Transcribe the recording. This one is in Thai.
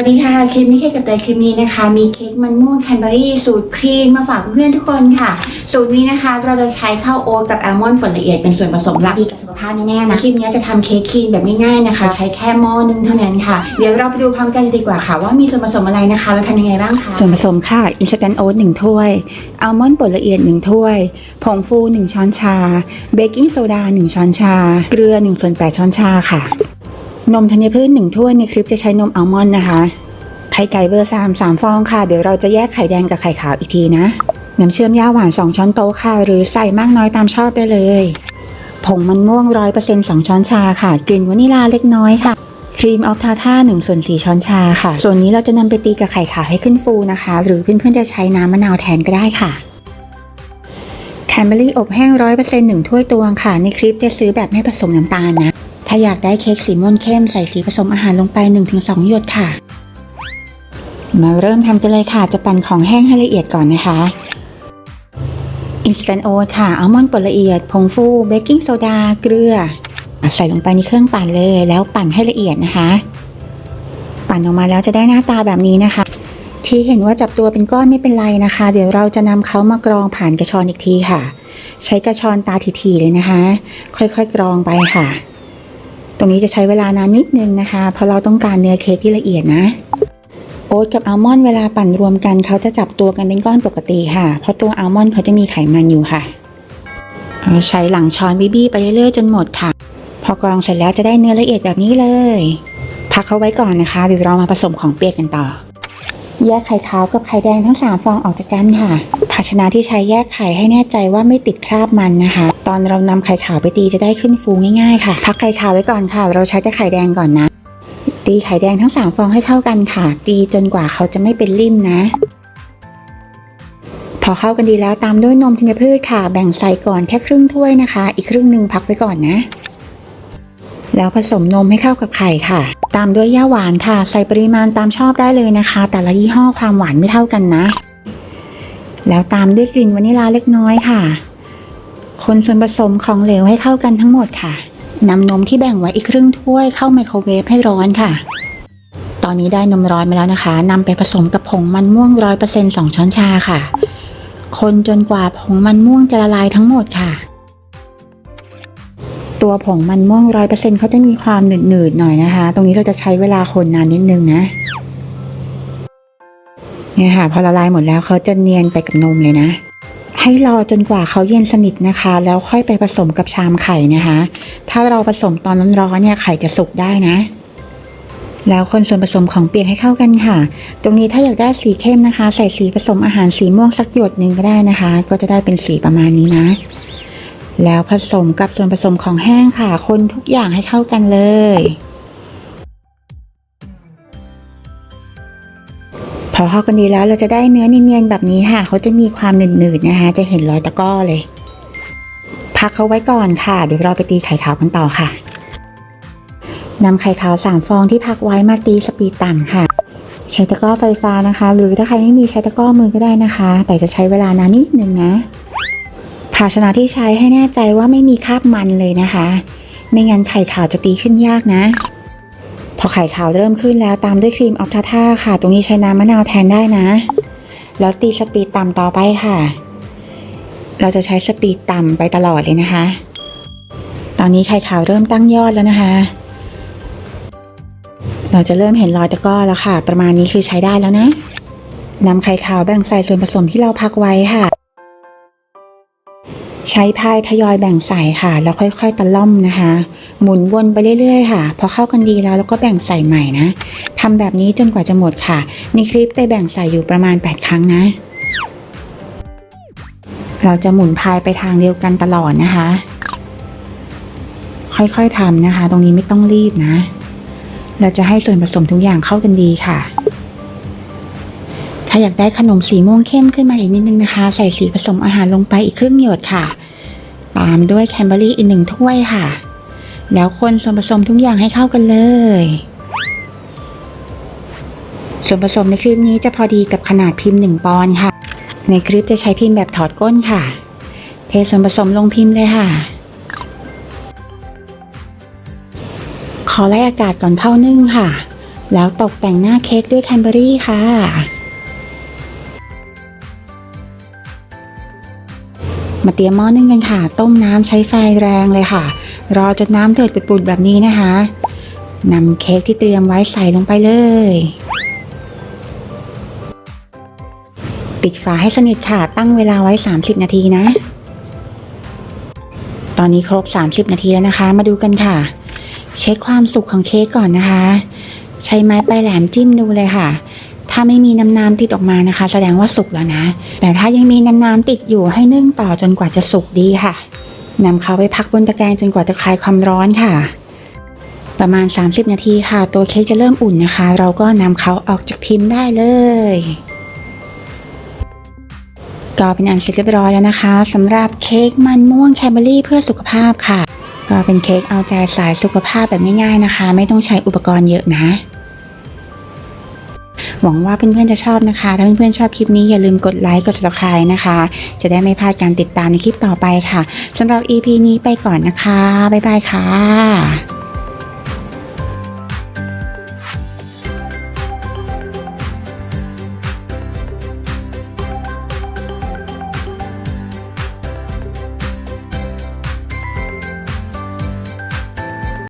สวัสดีค่ะคลิปนี้เค้กกับเตยคลิปนี้นะคะ มีเค้กมันม่วงแคนเบอรี่สูตรครีมมาฝากเพื่อนๆทุกคนค่ะ สูตรนี้นะคะ เราจะใช้ข้าวโอ๊ตกับแอลมอนด์ป่นละเอียดเป็นส่วนผสมหลักดีกับสุขภาพแน่ๆนะคลิปนี้จะทำเค้กครีมแบบง่ายๆนะคะ ใช้แค่หม้อนึงเท่านั้นค่ะ เดี๋ยวเราไปดูพร้อมกันดีกว่าค่ะ ว่ามีส่วนผสมอะไรนะคะแล้วทำยังไงบ้างคะส่วนผสมค่ะ instant oat 1ถ้วยอัลมอนด์ป่นละเอียด1ถ้วยผงฟู1ช้อนชาเบกกิ้งโซดา1ช้อนชา เกลือ1ส่วน8ช้อนชาค่ะ นมธัญพืช1ถ้วยในคลิปจะใช้นมอัลมอนด์นะคะ ไข่ไก่เบอร์3 3ฟองค่ะ เดี๋ยวเราจะแยกไข่แดงกับไข่ขาวอีกทีนะ น้ำเชื่อมย่าหวาน2ช้อนโต๊ะค่ะ หรือใส่มากน้อยตามชอบได้เลย ผงมันม่วง100% 2ช้อนชาค่ะ กลิ่นวานิลาเล็กน้อยค่ะ ครีมออฟทาท่า1ส่วน4ช้อนชาค่ะ ส่วนนี้เราจะนำไปตีกับไข่ขาวให้ขึ้นฟูนะคะ หรือเพื่อนๆจะใช้น้ำมะนาวแทนก็ได้ค่ะแคนเบอรี่อบแห้งร้อยเปอร์เซ็นต์หนึ่งถ้วยตวงค่ะ ในคลิปจะซื้อแบบไม่ผสมน้ำตาลนะ ถ้าอยากได้เค้กสีม่วงเข้มใส่สีผสมอาหารลงไป 1-2 หยดค่ะ มาเริ่มทำกันเลยค่ะ จะปั่นของแห้งให้ละเอียดก่อนนะคะ Instant Oat ค่ะ อัลมอนด์ป่นละเอียด ผงฟูเบกกิ้งโซดา เกลืออะใส่ลงไปในเครื่องปั่นเลย แล้วปั่นให้ละเอียดนะคะ ปั่นออกมาแล้วจะได้หน้าตาแบบนี้นะคะ ที่เห็นว่าจับตัวเป็นก้อนไม่เป็นไรนะคะ เดี๋ยวเราจะนำเขามากรองผ่านกระชอนอีกทีค่ะ ใช้กระชอนตาถี่ๆเลยนะคะ ค่อยๆกรองไปค่ะ ตรงนี้จะใช้เวลานานนิดนึงนะคะ เพราะเราต้องการเนื้อเค้กที่ละเอียดนะ โอ๊ตกับอัลมอนด์เวลาปั่นรวมกันเขาจะจับตัวกันเป็นก้อนปกติค่ะ เพราะตัวอัลมอนด์เขาจะมีไขมันอยู่ค่ะเอาใช้หลังช้อนบีบี้ไปเรื่อยๆจนหมดค่ะ พอกรองเสร็จแล้วจะได้เนื้อละเอียดแบบนี้เลย พักเขาไว้ก่อนนะคะเดี๋ยวเรามาผสมของเปียกกันต่อ แยกไข่ขาวกับไข่แดงทั้ง 3 ฟองออกจากกันค่ะ ภาชนะที่ใช้แยกไข่ให้แน่ใจว่าไม่ติดคราบมันนะคะ ตอนเรานำไข่ขาวไปตีจะได้ขึ้นฟูง่ายๆค่ะ พักไข่ขาวไว้ก่อนค่ะ เราใช้แต่ไข่แดงก่อนนะ ตีไข่แดงทั้ง3ฟองให้เข้ากันค่ะ ตีจนกว่าเขาจะไม่เป็นริ่มนะ พอเข้ากันดีแล้วตามด้วยนมธัญพืชค่ะ แบ่งใส่ก่อนแค่ครึ่งถ้วยนะคะ อีกครึ่งหนึ่งพักไว้ก่อนนะ แล้วผสมนมให้เข้ากับไข่ค่ะ ตามด้วยย่าหวานค่ะ ใส่ปริมาณตามชอบได้เลยนะคะ แต่ละยี่ห้อความหวานไม่เท่ากันนะ แล้วตามด้วยกลิ่นวานิลาเล็กน้อยค่ะ คนส่วนผสมของเหลวให้เข้ากันทั้งหมดค่ะนำนมที่แบ่งไว้อีกครึ่งถ้วยเข้าไมโครเวฟให้ร้อนค่ะ ตอนนี้ได้นมร้อนมาแล้วนะคะนำไปผสมกับผงมันม่วงร้อยเปอร์เซ็นต์สองช้อนชาค่ะ คนจนกว่าผงมันม่วงจะละลายทั้งหมดค่ะ ตัวผงมันม่วงร้อยเปอร์เซ็นต์เขาจะมีความหนืดๆหน่อยนะคะ ตรงนี้เราจะใช้เวลาคนนานนิดนึงนะเนี่ยค่ะ พอละลายหมดแล้วเขาจะเนียนไปกับนมเลยนะ ให้รอจนกว่าเขาเย็นสนิทนะคะ แล้วค่อยไปผสมกับชามไข่นะคะ ถ้าเราผสมตอนร้อนๆเนี่ยไข่จะสุกได้นะ แล้วคนส่วนผสมของเปียกให้เข้ากันค่ะ ตรงนี้ถ้าอยากได้สีเข้มนะคะ ใส่สีผสมอาหารสีม่วงสักหยดหนึ่งก็ได้นะคะ ก็จะได้เป็นสีประมาณนี้นะ แล้วผสมกับส่วนผสมของแห้งค่ะ คนทุกอย่างให้เข้ากันเลย พอเข้ากันดีแล้วเราจะได้เนื้อเนียนๆแบบนี้ค่ะ เขาจะมีความหนืดๆนะคะ จะเห็นรอยตะก้อเลย พักเขาไว้ก่อนค่ะ เดี๋ยวเราไปตีไข่ขาวกันต่อค่ะนำไข่ขาวสามฟองที่พักไว้มาตีสปีดต่ำค่ะ ใช้ตะกร้อไฟฟ้านะคะ หรือถ้าใครไม่มีใช้ตะกร้อมือก็ได้นะคะ แต่จะใช้เวลานานนิดนึงนะภาชนะที่ใช้ให้แน่ใจว่าไม่มีคราบมันเลยนะคะ ไม่งั้นไข่ขาวจะตีขึ้นยากนะ พอไข่ขาวเริ่มขึ้นแล้วตามด้วยครีมออฟทาท่าค่ะ ตรงนี้ใช้น้ำมะนาวแทนได้นะ แล้วตีสปีดต่ำต่อไปค่ะ เราจะใช้สปีดต่ำไปตลอดเลยนะคะ ตอนนี้ไข่ขาวเริ่มตั้งยอดแล้วนะคะ เราจะเริ่มเห็นรอยตะก้อแล้วค่ะ ประมาณนี้คือใช้ได้แล้วนะนำไข่ขาวแบ่งใส่ส่วนผสมที่เราพักไว้ค่ะ ใช้พายทยอยแบ่งใส่ค่ะ แล้วค่อยๆตะล่อมนะคะ หมุนวนไปเรื่อยๆค่ะ พอเข้ากันดีแล้วแล้วก็แบ่งใส่ใหม่นะทำแบบนี้จนกว่าจะหมดค่ะ ในคลิปได้แบ่งใส่อยู่ประมาณ 8 ครั้งนะ เราจะหมุนพายไปทางเดียวกันตลอดนะคะ ค่อยๆทำนะคะ ตรงนี้ไม่ต้องรีบนะ เราจะให้ส่วนผสมทุกอย่างเข้ากันดีค่ะถ้าอยากได้ขนมสีม่วงเข้มขึ้นมาอีกนิดนึงนะคะ ใส่สีผสมอาหารลงไปอีกครึ่งหยดค่ะ ตามด้วยแคนเบอรี่อีกหนึ่งถ้วยค่ะ แล้วคนส่วนผสมทุกอย่างให้เข้ากันเลย ส่วนผสมในคลิปนี้จะพอดีกับขนาดพิมพ์ 1 ปอนด์ค่ะ ในคลิปจะใช้พิมพ์แบบถอดก้นค่ะ เทส่วนผสมลงพิมพ์เลยค่ะ ขอไล่อากาศก่อนเข้านึ่งค่ะ แล้วตกแต่งหน้าเค้กด้วยแคนเบอรี่ค่ะ มาเตรียมหม้อนึ่งกันค่ะ ต้มน้ำใช้ไฟแรงเลยค่ะ รอจนน้ำเดือดปุดๆแบบนี้นะคะนำเค้กที่เตรียมไว้ใส่ลงไปเลย ปิดฝาให้สนิทค่ะ ตั้งเวลาไว้ 30 นาทีนะ ตอนนี้ครบ 30 นาทีแล้วนะคะ มาดูกันค่ะ เช็คความสุกของเค้กก่อนนะคะ ใช้ไม้ปลายแหลมจิ้มดูเลยค่ะ ถ้าไม่มีน้ำน้ำติดออกมานะคะ แสดงว่าสุกแล้วนะ แต่ถ้ายังมีน้ำน้ำติดอยู่ให้นึ่งต่อจนกว่าจะสุกดีค่ะนำเขาไปพักบนตะแกรงจนกว่าจะคลายความร้อนค่ะ ประมาณ 30 นาทีค่ะ ตัวเค้กจะเริ่มอุ่นนะคะ เราก็นำเขาออกจากพิมพ์ได้เลยก็เป็นอันเสร็จเรียบร้อยแล้วนะคะสำหรับเค้กมันม่วงแคมเบอรี่เพื่อสุขภาพค่ะ ก็เป็นเค้กเอาใจสายสุขภาพแบบง่ายๆนะคะ ไม่ต้องใช้อุปกรณ์เยอะนะ หวังว่าเพื่อนๆจะชอบนะคะ ถ้าเพื่อนๆชอบคลิปนี้อย่าลืมกดไลค์กด subscribe นะคะ จะได้ไม่พลาดการติดตามในคลิปต่อไปค่ะสำหรับ EP นี้ไปก่อนนะคะ บ๊ายบายค่ะ